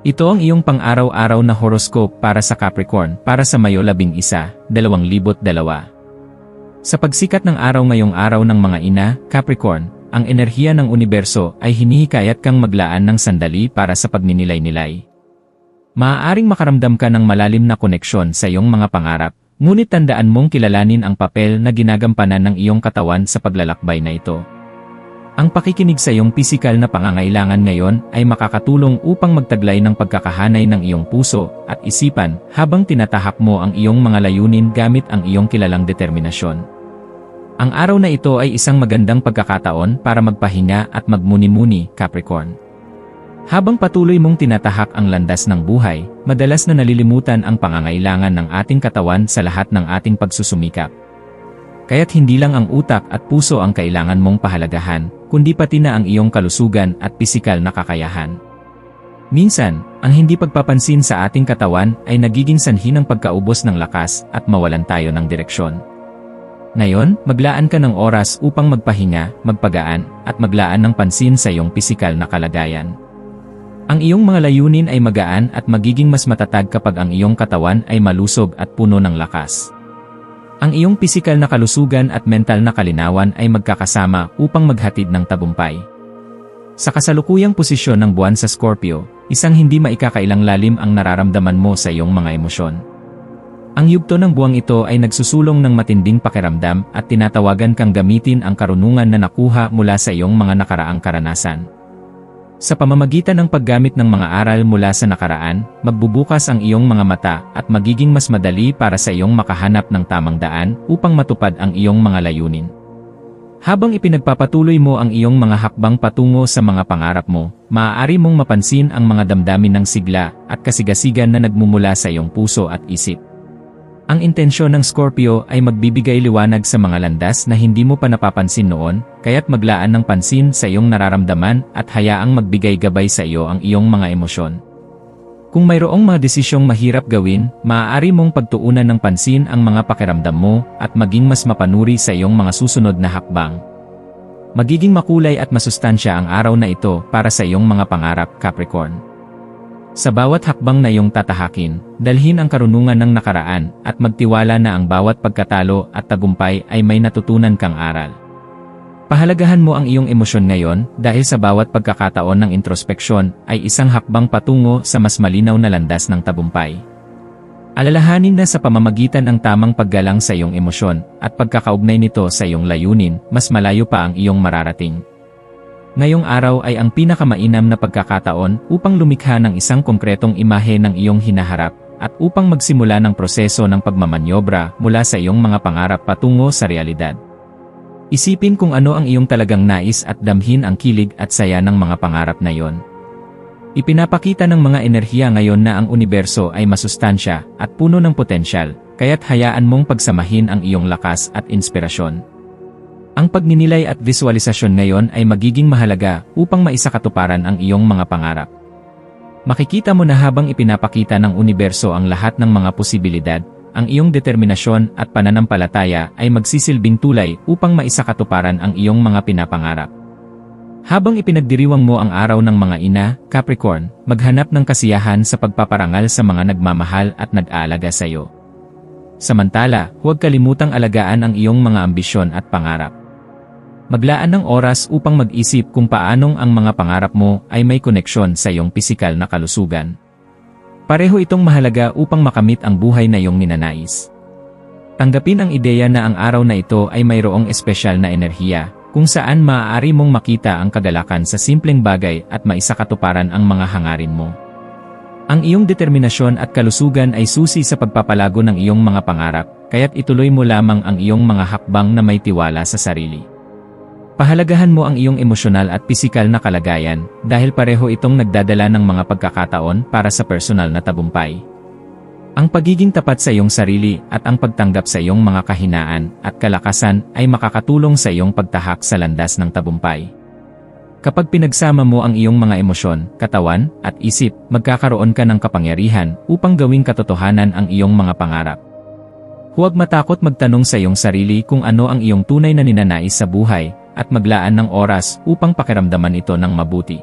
Ito ang iyong pang-araw-araw na horoscope para sa Capricorn para sa Mayo 11, 2022. Sa pagsikat ng araw ngayong araw ng mga ina, Capricorn, ang enerhiya ng universo ay hinihikayat kang maglaan ng sandali para sa pagninilay-nilay. Maaaring makaramdam ka ng malalim na koneksyon sa iyong mga pangarap, ngunit tandaan mong kilalanin ang papel na ginagampanan ng iyong katawan sa paglalakbay na ito. Ang pakikinig sa iyong pisikal na pangangailangan ngayon ay makakatulong upang magtaglay ng pagkakahanay ng iyong puso at isipan habang tinatahak mo ang iyong mga layunin gamit ang iyong kilalang determinasyon. Ang araw na ito ay isang magandang pagkakataon para magpahinga at magmuni-muni, Capricorn. Habang patuloy mong tinatahak ang landas ng buhay, madalas na nalilimutan ang pangangailangan ng ating katawan sa lahat ng ating pagsusumikap. Kaya't hindi lang ang utak at puso ang kailangan mong pahalagahan, kundi pati na ang iyong kalusugan at pisikal na kakayahan. Minsan, ang hindi pagpapansin sa ating katawan ay nagiging sanhi ng pagkaubos ng lakas at mawalan tayo ng direksyon. Ngayon, maglaan ka ng oras upang magpahinga, magpagaan, at maglaan ng pansin sa iyong pisikal na kalagayan. Ang iyong mga layunin ay magaan at magiging mas matatag kapag ang iyong katawan ay malusog at puno ng lakas. Ang iyong pisikal na kalusugan at mental na kalinawan ay magkakasama upang maghatid ng tabumpay. Sa kasalukuyang posisyon ng buwan sa Scorpio, isang hindi maikakailang lalim ang nararamdaman mo sa iyong mga emosyon. Ang yugto ng buwang ito ay nagsusulong ng matinding pakiramdam at tinatawagan kang gamitin ang karunungan na nakuha mula sa iyong mga nakaraang karanasan. Sa pamamagitan ng paggamit ng mga aral mula sa nakaraan, magbubukas ang iyong mga mata at magiging mas madali para sa iyong makahanap ng tamang daan upang matupad ang iyong mga layunin. Habang ipinagpapatuloy mo ang iyong mga hakbang patungo sa mga pangarap mo, maaari mong mapansin ang mga damdamin ng sigla at kasigasigan na nagmumula sa iyong puso at isip. Ang intensyon ng Scorpio ay magbibigay liwanag sa mga landas na hindi mo pa napapansin noon, kaya't maglaan ng pansin sa iyong nararamdaman at hayaang magbigay gabay sa iyo ang iyong mga emosyon. Kung mayroong mga desisyong mahirap gawin, maaari mong pagtuunan ng pansin ang mga pakiramdam mo at maging mas mapanuri sa iyong mga susunod na hakbang. Magiging makulay at masustansya ang araw na ito para sa iyong mga pangarap, Capricorn. Sa bawat hakbang na iyong tatahakin, dalhin ang karunungan ng nakaraan at magtiwala na ang bawat pagkatalo at tagumpay ay may natutunan kang aral. Pahalagahan mo ang iyong emosyon ngayon dahil sa bawat pagkakataon ng introspeksyon ay isang hakbang patungo sa mas malinaw na landas ng tagumpay. Alalahanin na sa pamamagitan ng tamang paggalang sa iyong emosyon at pagkakaugnay nito sa iyong layunin, mas malayo pa ang iyong mararating. Ngayong araw ay ang pinakamainam na pagkakataon upang lumikha ng isang konkretong imahe ng iyong hinaharap at upang magsimula ng proseso ng pagmamanyobra mula sa iyong mga pangarap patungo sa realidad. Isipin kung ano ang iyong talagang nais at damhin ang kilig at saya ng mga pangarap na iyon. Ipinapakita ng mga enerhiya ngayon na ang universo ay masustansya at puno ng potensyal, kaya't hayaan mong pagsamahin ang iyong lakas at inspirasyon. Ang pagninilay at visualisasyon ngayon ay magiging mahalaga upang maisakatuparan ang iyong mga pangarap. Makikita mo na habang ipinapakita ng universo ang lahat ng mga posibilidad, ang iyong determinasyon at pananampalataya ay magsisilbing tulay upang maisakatuparan ang iyong mga pinapangarap. Habang ipinagdiriwang mo ang araw ng mga ina, Capricorn, maghanap ng kasiyahan sa pagpaparangal sa mga nagmamahal at nag-aalaga sa iyo. Samantala, huwag kalimutang alagaan ang iyong mga ambisyon at pangarap. Maglaan ng oras upang mag-isip kung paanong ang mga pangarap mo ay may koneksyon sa iyong pisikal na kalusugan. Pareho itong mahalaga upang makamit ang buhay na iyong ninanais. Tanggapin ang ideya na ang araw na ito ay mayroong espesyal na enerhiya, kung saan maaari mong makita ang kagalakan sa simpleng bagay at maisakatuparan ang mga hangarin mo. Ang iyong determinasyon at kalusugan ay susi sa pagpapalago ng iyong mga pangarap, kaya't ituloy mo lamang ang iyong mga hakbang na may tiwala sa sarili. Pahalagahan mo ang iyong emosyonal at pisikal na kalagayan dahil pareho itong nagdadala ng mga pagkakataon para sa personal na tabumpay. Ang pagiging tapat sa iyong sarili at ang pagtanggap sa iyong mga kahinaan at kalakasan ay makakatulong sa iyong pagtahak sa landas ng tabumpay. Kapag pinagsama mo ang iyong mga emosyon, katawan, at isip, magkakaroon ka ng kapangyarihan upang gawing katotohanan ang iyong mga pangarap. Huwag matakot magtanong sa iyong sarili kung ano ang iyong tunay na ninanais sa buhay at maglaan ng oras upang pakiramdaman ito ng mabuti.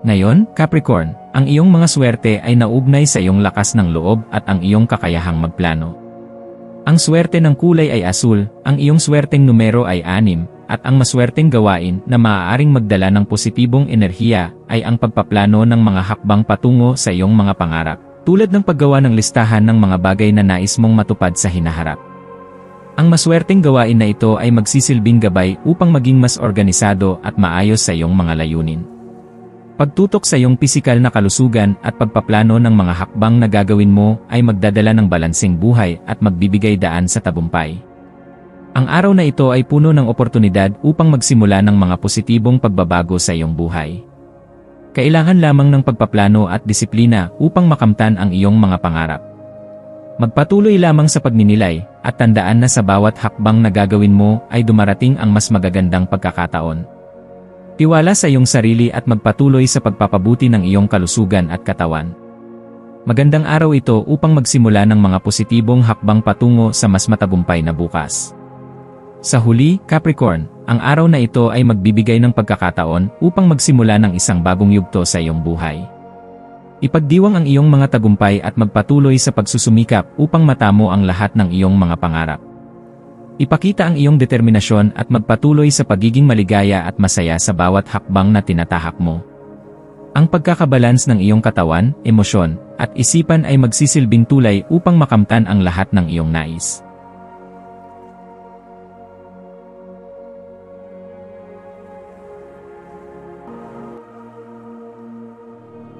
Ngayon, Capricorn, ang iyong mga swerte ay naugnay sa iyong lakas ng loob at ang iyong kakayahang magplano. Ang swerte ng kulay ay asul, ang iyong swerteng numero ay anim, at ang maswerteng gawain na maaaring magdala ng positibong enerhiya ay ang pagpaplano ng mga hakbang patungo sa iyong mga pangarap, tulad ng paggawa ng listahan ng mga bagay na nais mong matupad sa hinaharap. Ang maswerteng gawain na ito ay magsisilbing gabay upang maging mas organisado at maayos sa iyong mga layunin. Pagtutok sa iyong pisikal na kalusugan at pagpaplano ng mga hakbang na gagawin mo ay magdadala ng balansing buhay at magbibigay daan sa tabumpay. Ang araw na ito ay puno ng oportunidad upang magsimula ng mga positibong pagbabago sa iyong buhay. Kailangan lamang ng pagpaplano at disiplina upang makamtan ang iyong mga pangarap. Magpatuloy lamang sa pagninilay at tandaan na sa bawat hakbang na gagawin mo ay dumarating ang mas magagandang pagkakataon. Tiwala sa iyong sarili at magpatuloy sa pagpapabuti ng iyong kalusugan at katawan. Magandang araw ito upang magsimula ng mga positibong hakbang patungo sa mas matagumpay na bukas. Sa huli, Capricorn, ang araw na ito ay magbibigay ng pagkakataon upang magsimula ng isang bagong yugto sa iyong buhay. Ipagdiwang ang iyong mga tagumpay at magpatuloy sa pagsusumikap upang matamo ang lahat ng iyong mga pangarap. Ipakita ang iyong determinasyon at magpatuloy sa pagiging maligaya at masaya sa bawat hakbang na tinatahak mo. Ang pagkakabalans ng iyong katawan, emosyon, at isipan ay magsisilbing tulay upang makamtan ang lahat ng iyong nais.